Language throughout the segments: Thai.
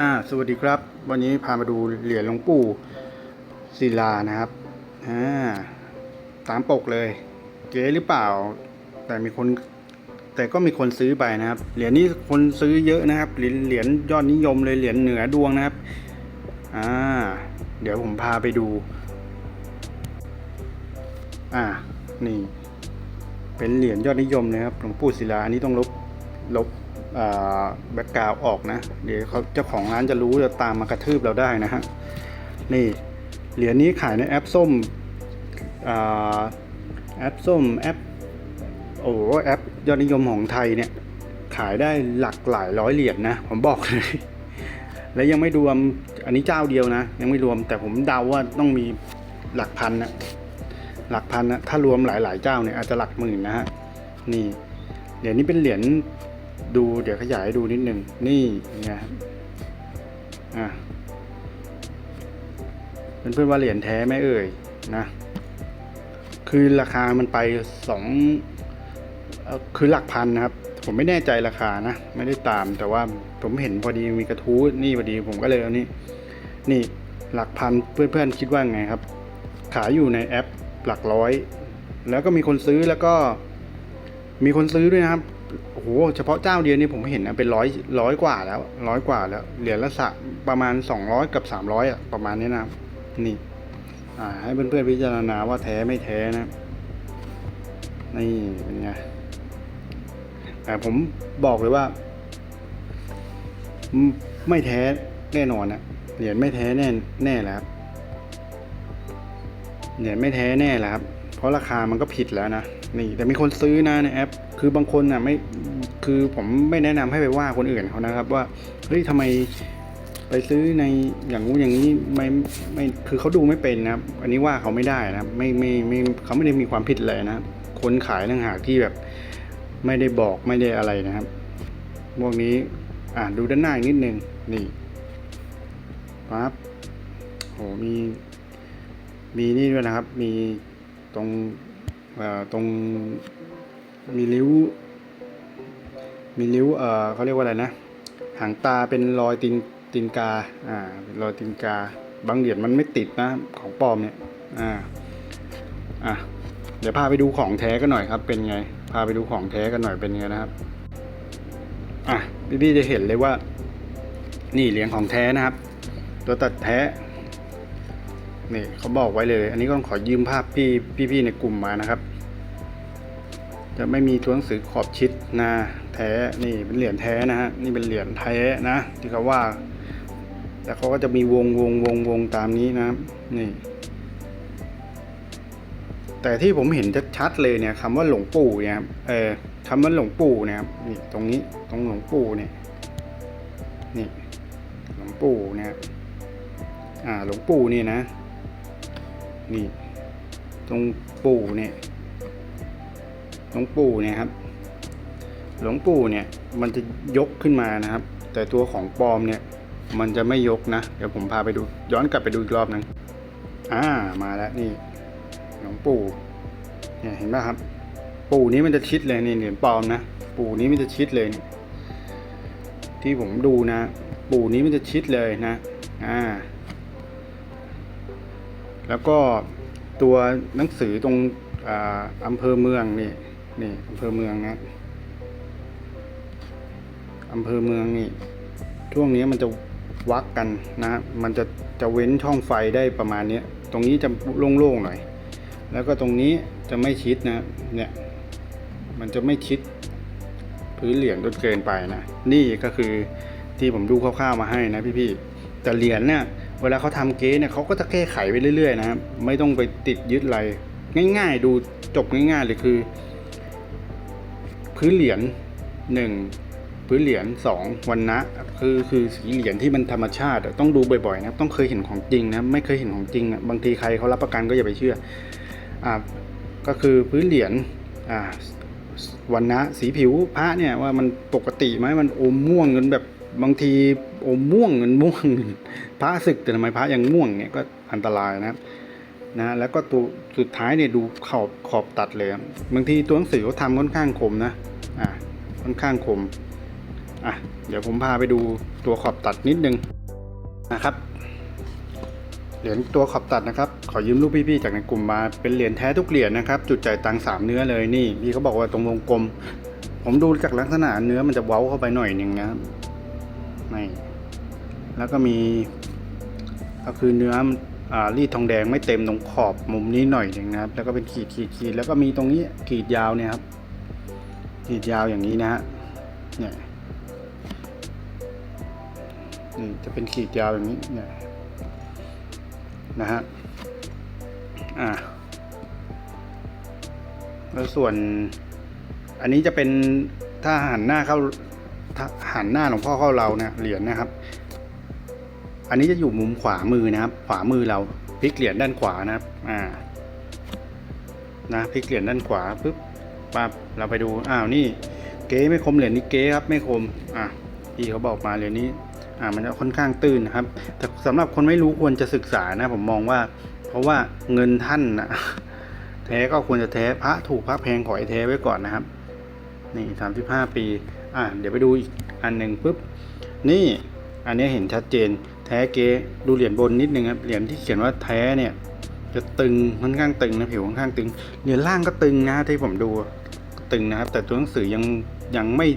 อ่าสวัสดีครับ วันนี้พามาดูเหรียญหลวงปู่ศิลานะครับอ่าตามปกเลย เก๋หรือเปล่า แต่มีคน แต่ก็มีคนซื้อไปนะครับ เหรียญนี้คนซื้อเยอะนะครับ เหรียญเหรียญยอดนิยมเลยเหรียญเหนือดวงนะครับอ่าเดี๋ยวผมพาไปดู อ่านี่ เป็นเหรียญยอดนิยมนะครับหลวงปู่ศิลาอันนี้ต้องลบลบ แบ็กกราวออกนะ เดี๋ยวเขาเจ้าของร้านจะรู้จะตามมากระทืบเราได้นะฮะ นี่เหรียญนี้ขายในแอปส้มแอปส้มแอปโอ้โหแอปยอดนิยมของไทยเนี่ย ขายได้หลักหลายร้อยเหรียญนะผมบอกเลย และยังไม่รวมอันนี้เจ้าเดียวนะ ยังไม่รวมแต่ผมเดาว่าต้องมีหลักพันนะหลักพันนะถ้ารวมหลายๆเจ้าเนี่ยอาจจะหลักหมื่นนะฮะนี่เหรียญนี้เป็นเหรียญ ดูเดี๋ยวขยายให้ดูนิดหนึ่งนี่ไงครับอะเพื่อนๆว่าเหรียญแท้ไหมเอ่ยนะคือราคามันไปสองคือหลักพันนะครับ ผมไม่แน่ใจราคานะ ไม่ได้ตามแต่ว่าผมเห็นพอดีมีกระทู้นี่พอดีผมก็เลยเอานี่นี่หลักพันเพื่อนๆคิดว่าไงครับ ขายอยู่ในแอปหลักร้อย แล้วก็มีคนซื้อแล้วก็มีคนซื้อด้วยนะครับ โอ้โหเฉพาะเจ้าเดียวนี่ผมเห็นนะเป็นร้อยร้อยกว่าแล้วร้อยกว่าแล้วเหรียญละสะประมาณสองร้อยกับสามร้อยอะประมาณนี้นะนี่ อ่า ให้เพื่อนๆพิจารณาว่าแท้ไม่แท้นะ นี่เป็นไงแต่ผมบอกเลยว่า ไม่แท้แน่นอนนะเหรียญไม่แท้แน่แน่แล้วครับเหรียญไม่แท้แน่แหละครับ เพราะราคามันก็ผิดแล้วนะนี่แต่มีคนซื้อนะในแอป คือบางคนน่ะไม่คือผมไม่แนะนำให้ไปว่าคนอื่นเขานะครับ ว่าเฮ้ยทำไมไปซื้อในอย่างงู้อย่างนี้ไม่ไม่คือเขาดูไม่เป็นนะครับ อันนี้ว่าเขาไม่ได้นะครับ ไม่ไม่ไม่เขาไม่ได้มีความผิดเลยนะครับคนขายต่างหากที่แบบไม่ได้บอกไม่ได้อะไรนะครับพวกนี้อ่าดูด้านหน้านิดนึงนี่ปั๊บโหมี มีนี่ด้วยนะครับ มี ตรงตรงมีริ้ว มีริ้วเออเขาเรียกว่าอะไรนะ หางตาเป็นรอยตีนตีนกา อ่า เป็นรอยตีนกา บางเหรียญมันไม่ติดนะของปลอมเนี่ย อ่า อะ เดี๋ยวพาไปดูของแท้กันหน่อยครับ เป็นไง พาไปดูของแท้กันหน่อยเป็นไงนะครับ อะพี่ๆจะเห็นเลยว่า นี่เหรียญของแท้นะครับ ตัวตัดแท้ นี่เขาบอกไว้เลย อันนี้ก็ต้องขอยืมภาพพี่พี่ๆในกลุ่มมานะครับ จะไม่มีตัวหนังสือขอบชิดนะแท้นี่เป็นเหรียญแท้นะฮะนี่เป็นเหรียญแท้นะที่เขาว่า แต่เขาก็จะมีวงวงวงวงตามนี้นะครับนี่ แต่ที่ผมเห็นชัดเลยเนี่ยคำว่าหลวงปู่เนี่ยเออคำว่าหลวงปู่เนี่ยนี่ตรงนี้ตรงหลวงปู่เนี่ยนี่หลวงปู่เนี่ยอ่าหลวงปู่นี่นะ นี่ ตรงปู่เนี่ยหลวงปู่เนี่ยครับ หลวงปู่เนี่ยมันจะยกขึ้นมานะครับ แต่ตัวของปลอมเนี่ย มันจะไม่ยกนะ เดี๋ยวผมพาไปดูย้อนกลับไปดูอีกรอบนึงอ่ามาแล้วนี่ หลวงปู่เนี่ยเห็นไหมครับ ปู่นี้มันจะชิดเลยนี่เหรียญปลอมนะปู่นี้มันจะชิดเลย ที่ผมดูนะ ปู่นี้มันจะชิดเลยนะ อ่า แล้วก็ตัวหนังสือตรงอาอำเภอเมืองนี่นี่อำเภอเมืองนะอำเภอเมืองนี่ช่วงนี้มันจะวักกันนะมันจะจะเว้นช่องไฟได้ประมาณนี้ตรงนี้จะโล่งๆหน่อย แล้วก็ตรงนี้จะไม่ชิดนะเนี่ยมันจะไม่ชิดพื้นเหรียญจนเกินไปนะนี่ก็คือที่ผมดูคร่าวๆมาให้นะพี่ๆแต่เหรียญเนี่ย เวลาเขาทำเก๊เนี่ยเขาก็จะแก้ไขไปเรื่อยๆนะครับ ไม่ต้องไปติดยึดอะไร ง่ายๆ ดูจบง่ายๆเลยคือ พื้นเหรียญหนึ่งพื้นเหรียญสองวันนะคือคือสีเหรียญที่มันธรรมชาติต้องดูบ่อยๆนะครับ ต้องเคยเห็นของจริงนะไม่เคยเห็นของจริงอะบางทีใครเขารับประกันก็อย่าไปเชื่ออ่าก็คือพื้นเหรียญอ่าวันนะสีผิวพระเนี่ยว่ามันปกติไหมมันอมม่วงจนแบบ บางทีโอมม่วงเงินม่วงพระศึกแต่ทำไมพระยังม่วงเนี่ยก็อันตรายนะครับนะแล้วก็ตัวสุดท้ายเนี่ยดูขอบขอบตัดเลยบางทีตัวหนังสือเขาทำค่อนข้างคมนะอ่าค่อนข้างคมอะเดี๋ยวผมพาไปดูตัวขอบตัดนิดนึงนะครับเหรียญตัวขอบตัดนะครับ ขอยืมรูปพี่ๆจากในกลุ่มมาเป็นเหรียญแท้ทุกเหรียญนะครับ จุดจ่ายตังสามเนื้อเลยนี่พี่เขาบอกว่าตรงวงกลม ผมดูจากลักษณะเนื้อมันจะเว้าเข้าไปหน่อยหนึ่งนะ ครับนี่แล้วก็มีก็คือเนื้ออรีดทองแดงไม่เต็มตรงขอบมุมนี้หน่อยหนึ่งนะครับ แล้วก็เป็นขีดขีดขีดแล้วก็มีตรงนี้ขีดยาวเนี่ยครับขีดยาวอย่างนี้นะฮะเนี่ยนี่จะเป็นขีดยาวอย่างนี้เนี่ยนะฮะอ่าแล้วส่วนอันนี้จะเป็นถ้าหันหน้าเข้า หันหน้าหลวงพ่อเข้าเราเนี่ยเหรียญนะครับ อันนี้จะอยู่มุมขวามือนะครับ ขวามือเราพลิกเหรียญด้านขวานะครับ อ่า นะพลิกเหรียญด้านขวาปุ๊บปั๊บเราไปดู อ้าวนี่ เก๊ไม่คมเหรียญนี้เก๊ครับไม่คม อะพี่เขาบอกมาเหรียญนี้ อ่า มันจะค่อนข้างตื้นนะครับ แต่สำหรับคนไม่รู้ควรจะศึกษานะ ผมมองว่า เพราะว่าเงินท่านนะแท้ก็ควรจะแท้พระถูกพระแพงขอให้แท้ไว้ก่อนนะครับ นี่สามสิบห้าปี อ่าเดี๋ยวไปดูอีกอันหนึ่งปุ๊บ นี่อันนี้เห็นชัดเจน แท้เก๊ดูเหรียญบนนิดนึงครับ เหรียญที่เขียนว่าแท้เนี่ย จะตึงค่อนข้างตึงนะผิวค่อนข้างตึง เหรียญล่างก็ตึงนะที่ผมดูตึงนะครับ แต่ตัวหนังสือยังยังไม่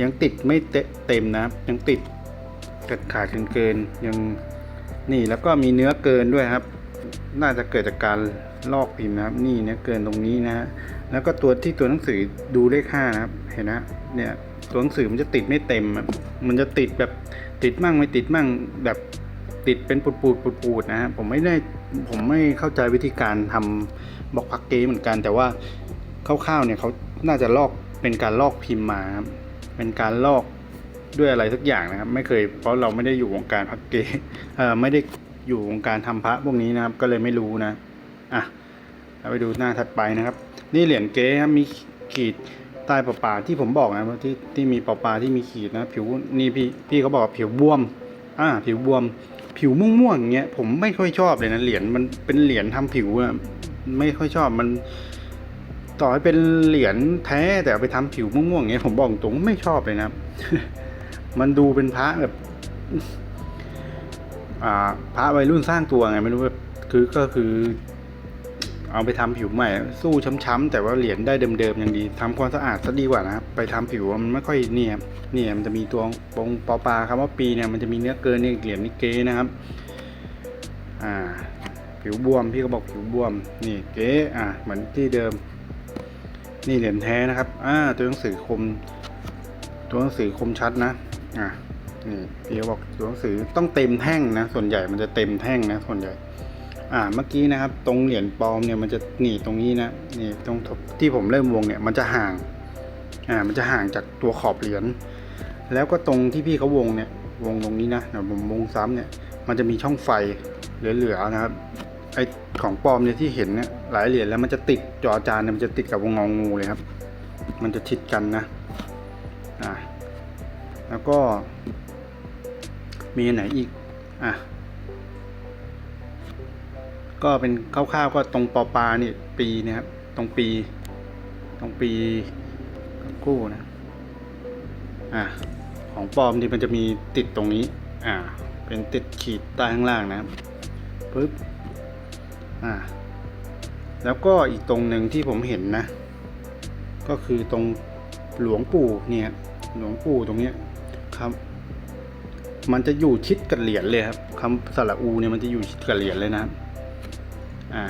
ยังติดไม่เต็มนะครับ ยังติดขาดขาดเกินเกินยังนี่แล้วก็มีเนื้อเกินด้วยครับ น่าจะเกิดจากการ ลอกพิมพ์นะครับ นี่เนื้อเกินตรงนี้นะฮะแล้วก็ตัวที่ตัวหนังสือดูเลขห้านะครับ เห็นนะเนี่ยตัวหนังสือมันจะติดไม่เต็มมันจะติดแบบติดมั่งไม่ติดมั่งแบบติดเป็นปูดปูดปูดปูดๆนะฮะผมไม่ได้ผมไม่เข้าใจวิธีการทำบล็อกพักเกเหมือนกัน แต่ว่าคร่าวๆเนี่ยเขาน่าจะลอกเป็นการลอกพิมพ์มาครับเป็นการลอกด้วยอะไรสักอย่างนะครับ ไม่เคยเพราะเราไม่ได้อยู่วงการพักเกเอ่อไม่ได้อยู่วงการทำพระพวกนี้นะครับ ก็เลยไม่รู้นะ อะเราไปดูหน้าถัดไปนะครับ นี่เหรียญเก๊ครับมีขีดใต้ประปาที่ผมบอกนะว่าที่ที่มีประปาที่มีขีดนะ ผิวนี่พี่พี่เขาบอกผิวบวม อ่า ผิวบวม ผิวม่วงๆอย่างเงี้ยผมไม่ค่อยชอบเลยนะเหรียญมันเป็นเหรียญทำผิวอะไม่ค่อยชอบมัน ต่อให้เป็นเหรียญแท้แต่ไปทำผิวม่วงๆอย่างเงี้ยผมบอกตรงไม่ชอบเลยนะมันดูเป็นพระแบบอ่าพระวัยรุ่นสร้างตัวไงไม่รู้แบบคือก็คือ เอาไปทำผิวใหม่ สู้ช้ำๆแต่ว่าเหรียญได้เดิมๆอย่างดีทำความสะอาดซะดีกว่านะครับไปทำผิวมันไม่ค่อยเนี่ยเนี่ยมันจะมีตัวปงปอปลาคำว่าปีเนี่ยมันจะมีเนื้อเกินเนี่ยเหรียญนี่เก๊นะครับอ่าผิวบวมพี่ก็บอกผิวบวมนี่เก๊อ่าเหมือนที่เดิม นี่เหรียญแท้นะครับอ่าตัวหนังสือคม ตัวหนังสือคมชัดนะอ่านี่พี่ก็บอกตัวหนังสือต้องเต็มแท่งนะ ส่วนใหญ่มันจะเต็มแท่งนะ ส่วนใหญ่ อ่าเมื่อกี้นะครับ ตรงเหรียญปลอมเนี่ยมันจะหนีตรงนี้นะนี่ตรงที่ผมเริ่มวงเนี่ยมันจะห่างอ่ามันจะห่างจากตัวขอบเหรียญแล้วก็ตรงที่พี่เขาวงเนี่ยวงตรงนี้นะเดี๋ยวผมวงซ้ำเนี่ย มันจะมีช่องไฟเหลือๆนะครับไอของปลอมเนี่ยที่เห็นเนี่ยหลายเหรียญแล้วมันจะติดจอจานเนี่ยมันจะติดกับวงงองูเลยครับ มันจะชิดกันนะอ่าแล้วก็มีอันไหนอีกอะ ก็เป็นคร่าวๆก็ตรงปอปลานี่ปีนะครับ ตรงปี ตรงปีกู้นะอะของปลอมที่มันจะมีติดตรงนี้ อ่า เป็นติดขีดใต้ข้างล่างนะครับปึ๊บอ่าแล้วก็อีกตรงหนึ่งที่ผมเห็นนะ ก็คือตรงหลวงปู่เนี่ยหลวงปู่ตรงเนี้ยครับ มันจะอยู่ชิดกับเหรียญเลยครับคำสระอูเนี่ยมันจะอยู่ชิดกับเหรียญเลยนะครับ อ่า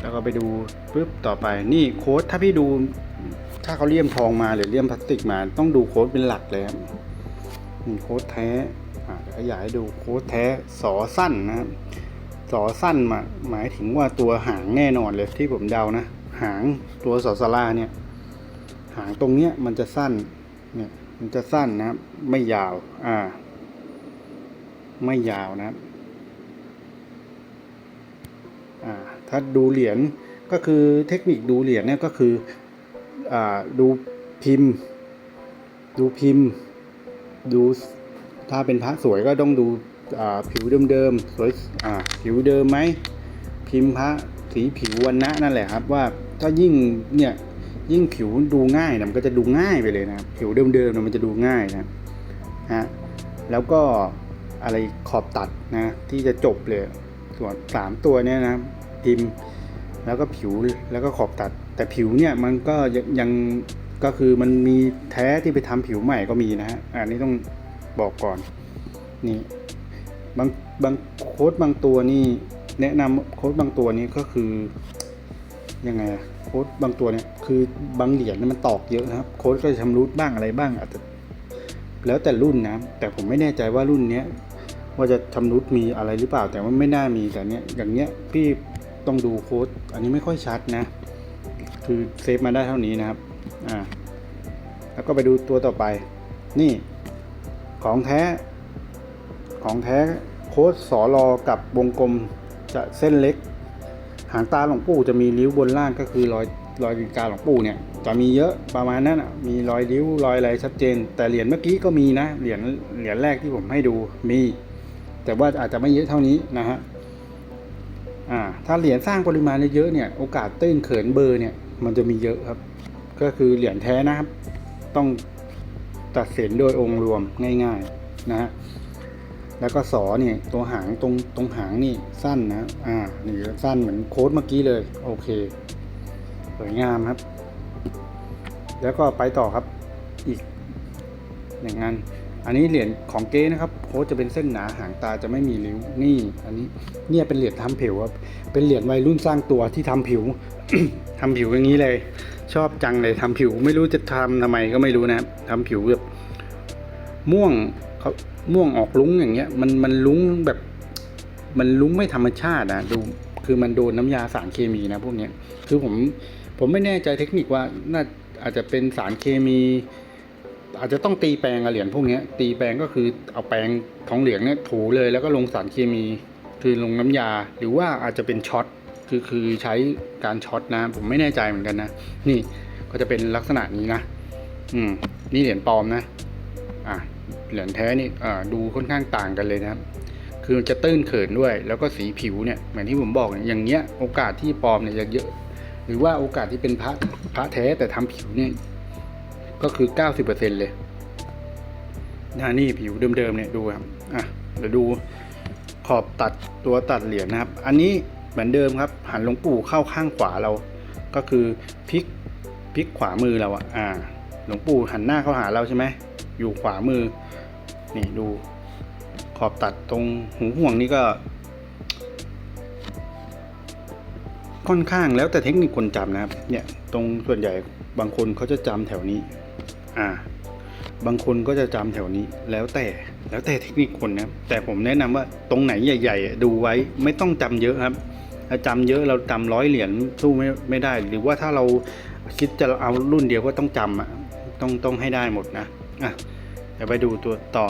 แล้วก็ไปดูปุ๊บต่อไปนี่โค้ดถ้าพี่ดูถ้าเขาเลี่ยมทองมาหรือเลี่ยมพลาสติกมาต้องดูโค้ดเป็นหลักเลยครับโค้ดแท้อ่าขยายดูโค้ดแท้สอสั้นนะครับสอสั้นมาหมายถึงว่าตัวหางแน่นอนเลยที่ผมเดานะ หางตัวสอสลาเนี่ย หางตรงเนี้ยมันจะสั้นเนี่ยมันจะสั้นนะครับไม่ยาวอ่า ไม่ยาวนะครับ อ่า ถ้าดูเหรียญก็คือเทคนิคดูเหรียญเนี่ยก็คืออดูพิมพ์ ดูพิมพ์ ดูถ้าเป็นพระสวยก็ต้องดูผิวเดิมๆสวยผิวเดิมไหมพิมพ์พระสีผิววันนะนั่นแหละครับว่าถ้ายิ่งเนี่ยยิ่งผิวดูง่ายนะมันก็จะดูง่ายไปเลยนะครับผิวเดิมๆนี่ยมันจะดูง่ายนะฮะแล้วก็อะไรขอบตัดนะที่จะจบเลยส่วนสามตัวเนี้ยนะ พิมพ์ แล้วก็ผิวแล้วก็ขอบตัด แต่ผิวเนี่ยมันก็ยังยงก็คือมันมีแท้ที่ไปทำผิวใหม่ก็มีนะฮะอันนี้ต้องบอกก่อนนี่บางบางโค้ดบางตัวนี่แนะนำโค้ดบางตัวนี้ก็คือยังไงโค้ดบางตัวเนี่ยคือบางเหรียญเนี่มันตอกเยอะนะครับ โค้ดก็จะชำรุดบ้างอะไรบ้างอาจจะแล้วแต่รุ่นนะ แต่ผมไม่แน่ใจว่ารุ่นเนี้ยว่าจะชำรุดมีอะไรหรือเปล่าแต่ว่าไม่น่ามีแต่เนี้ยอย่างเนี้ยพี่ ต้องดูโค้ดอันนี้ไม่ค่อยชัดนะ คือเซฟมาได้เท่านี้นะครับอ่าแล้วก็ไปดูตัวต่อไป นี่ของแท้ ของแท้โค้ดสอรอกับวงกลมจะเส้นเล็ก หางตาหลวงปู่จะมีริ้วบนล่างก็คือรอยรอยตีนกาหลวงปู่เนี่ยจะมีเยอะประมาณนั้นอะมีรอยริ้วรอยอะไรชัดเจน แต่เหรียญเมื่อกี้ก็มีนะเหรียญเหรียญแรกที่ผมให้ดูมี แต่ว่าอาจจะไม่เยอะเท่านี้นะฮะ อ่าถ้าเหรียญสร้างปริมาณเยอะๆเนี่ยโอกาสตื้นเขินเบอร์เนี่ยมันจะมีเยอะครับ ก็คือเหรียญแท้นะครับ ต้องตัดสินโดยองค์รวมง่ายๆนะฮะแล้วก็สอเนี่ยตัวหางตรงตรงหางนี่สั้นนะอ่านี่สั้นเหมือนโค้ดเมื่อกี้เลยโอเคสวยงามครับ แล้วก็ไปต่อครับอีกอย่างนั้น อันนี้เหรียญของเก้นะครับโค้ดจะเป็นเส้นหนาหางตาจะไม่มีริ้วนี่ อันนี้เนี่ยเป็นเหรียญทำผิวครับเป็นเหรียญวัยรุ่นสร้างตัวที่ทำผิวทำผิวอย่างนี้เลย ชอบจังเลยทำผิว ไม่รู้จะทำทำไมก็ไม่รู้นะครับทำผิวแบบม่วงเขาม่วงออกลุ้งอย่างเงี้ยมันมันลุ้งแบบ มันลุ้งไม่ธรรมชาตินะดูคือมันโดนน้ำยาสารเคมีนะพวกเนี้ยคือผมผมไม่แน่ใจเทคนิคว่าน่าอาจจะเป็นสารเคมี อาจจะต้องตีแปรงอะเหรียญพวกนี้ตีแปรงก็คือเอาแปรงของเหรียญเนี่ยถูเลยแล้วก็ลงสารเคมีคือลงน้ำยา หรือว่าอาจจะเป็นช็อตคือคือใช้การช็อตนะผมไม่แน่ใจเหมือนกันนะ นี่ก็จะเป็นลักษณะนี้นะอืมนี่เหรียญปลอมนะอะเหรียญแท้นี่อ่าดูค่อนข้างต่างกันเลยนะครับคือจะตื้นเขินด้วย แล้วก็สีผิวเนี่ยเหมือนที่ผมบอกอย่างเงี้ยโอกาสที่ปลอมเนี่ยจะเยอะ หรือว่าโอกาสที่เป็นพระพระแท้แต่ทำผิวเนี่ย ก็คือ 90%เลยนะนี่ผิวเดิมๆเนี่ยดูครับอะเดี๋ยวดูขอบตัดตัวตัดเหรียญนะครับ อันนี้เหมือนเดิมครับ หันหลวงปู่เข้าข้างขวาเรา ก็คือพลิกพลิกขวามือเราอะอ่า หลวงปู่หันหน้าเข้าหาเราใช่ไหมอยู่ขวามือ นี่ดู ขอบตัดตรงหูห่วงนี่ก็ ค่อนข้างแล้วแต่เทคนิคคนจำนะครับ เนี่ยตรงส่วนใหญ่บางคนเขาจะจำแถวนี้ อ่า บางคนก็จะจำแถวนี้ แล้วแต่แล้วแต่เทคนิคคนนะแต่ผมแนะนำว่าตรงไหนใหญ่ ๆ ดูไว้ไม่ต้องจำเยอะครับถ้าจำเยอะเราจำร้อยเหรียญสู้ไม่ไม่ได้ หรือว่าถ้าเราคิดจะเอารุ่นเดียวก็ต้องจำอะต้องต้องให้ได้หมดนะอะเดี๋ยวไปดูตัวต่อ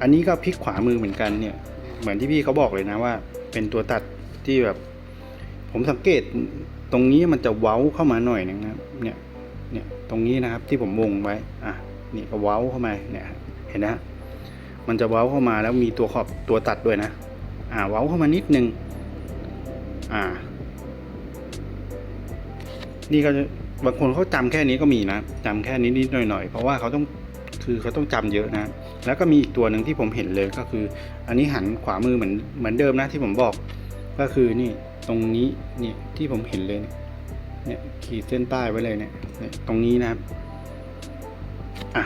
อันนี้ก็พลิกขวามือเหมือนกันเนี่ยเหมือนที่พี่เขาบอกเลยนะว่า เป็นตัวตัดที่แบบ ผมสังเกตตรงนี้มันจะเว้าเข้ามาหน่อยนึงนะครับเนี่ย เนี่ยตรงนี้นะครับที่ผมวงไว้อะนี่ก็เว้าเข้ามาเนี่ยเห็นนะมันจะเว้าเข้ามาแล้วมีตัวขอบตัวตัดด้วยนะอ่าเว้าเข้ามานิดนึงอ่า นี่ก็บางคนเขาจำแค่นี้ก็มีนะจำแค่นี้นิดหน่อยๆเพราะว่าเขาต้องคือเขาต้องจำเยอะนะ แล้วก็มีอีกตัวหนึ่งที่ผมเห็นเลยก็คือ อันนี้หันขวามือเหมือนเหมือนเดิมนะที่ผมบอก ก็คือนี่ตรงนี้เนี่ยที่ผมเห็นเลยนี่ย เนี่ยขีดเส้นใต้ไว้เลยเนี่ยตรงนี้นะครับอะ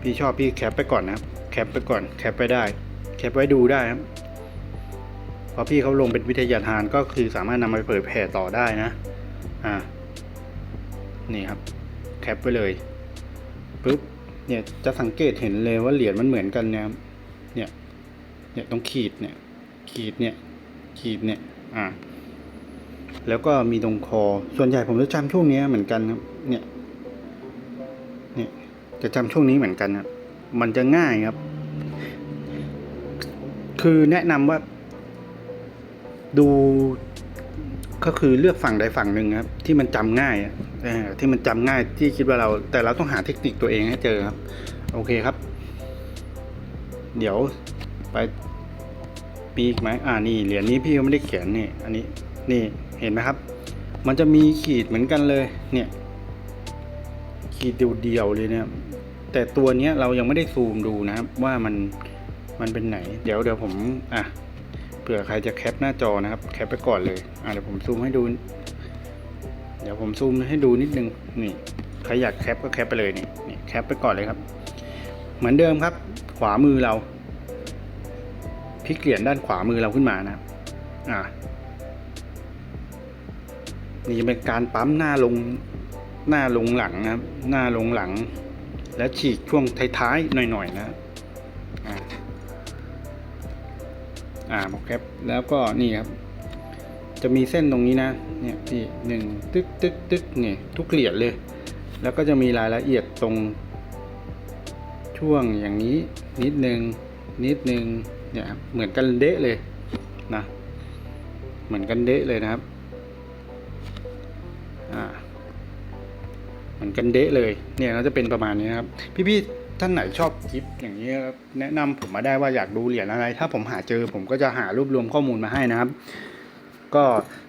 พี่ชอบพี่แคปไปก่อนนะครับ แคปไปก่อน แคปไปได้ แคปไว้ดูได้ครับพอพี่เขาลงเป็นวิทยาทานก็คือสามารถนำไปเผยแผ่ต่อได้นะ อ่า นี่ครับ แคปไปเลยปุ๊บ เนี่ยจะสังเกตเห็นเลยว่าเหรียญมันเหมือนกันนะครับเนี่ย เนี่ยต้องขีดเนี่ย ขีดเนี่ย ขีดเนี่ย อ่า แล้วก็มีตรงคอ ส่วนใหญ่ผมจะจำช่วงนี้เหมือนกันครับ เนี่ย เนี่ย จะจำช่วงนี้เหมือนกันครับ มันจะง่ายครับ คือแนะนำว่า ดูก็คือเลือกฝั่งใดฝั่งหนึ่งครับ ที่มันจำง่ายอะที่มันจำง่ายที่คิดว่าเรา แต่เราต้องหาเทคนิคตัวเองให้เจอครับ โอเคครับ เดี๋ยวไปมีอีกไหมอ่านี่เหรียญนี้พี่ก็ไม่ได้เขียนนี่ อันนี้นี่ เห็นไหมครับ มันจะมีขีดเหมือนกันเลยเนี่ยขีดเดียวๆเลยเนี่ยแต่ตัวนี้เรายังไม่ได้ซูมดูนะครับว่ามันมันเป็นไหน เดี๋ยวเดี๋ยวผมอะเผื่อใครจะแคปหน้าจอนะครับ แคปไปก่อนเลยอะเดี๋ยวผมซูมให้ดู เดี๋ยวผมซูมให้ดูนิดนึงนี่ใครอยากแคปก็แคปไปเลยนี่นี่แคปไปก่อนเลยครับ เหมือนเดิมครับ ขวามือเราพลิกเหรียญด้านขวามือเราขึ้นมานะครับอ่า นี่จะเป็นการปั๊มหน้าลงหน้าลงหลังนะครับ หน้าลงหลัง และฉีกช่วงท้ายๆหน่อยๆนะอ่าอ่าบอกแคปแล้วก็นี่ครับ จะมีเส้นตรงนี้นะ เนี่ยที่หนึ่งตึ๊กตึ๊กตึกนี่ทุกเหรียญเลย แล้วก็จะมีรายละเอียดตรง ช่วงอย่างนี้ นิดนึงนิดนึงเนี่ยครับเหมือนกันเดะเลยนะ เหมือนกันเดะเลยนะครับ เหมือนกันเดะเลยเนี่ยก็จะเป็นประมาณนี้นะครับ พี่ๆท่านไหนชอบคลิปอย่างนี้ครับแนะนำผมมาได้ว่าอยากดูเหรียญอะไร ถ้าผมหาเจอผมก็จะหารวบรวมข้อมูลมาให้นะครับ ก็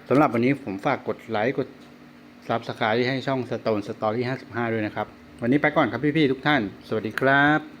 สำหรับวันนี้ผมฝากกดไลค์กดซับสไครต์ให้ช่อง Stone Story 55 ด้วยนะครับ วันนี้ไปก่อนครับพี่ๆทุกท่าน สวัสดีครับ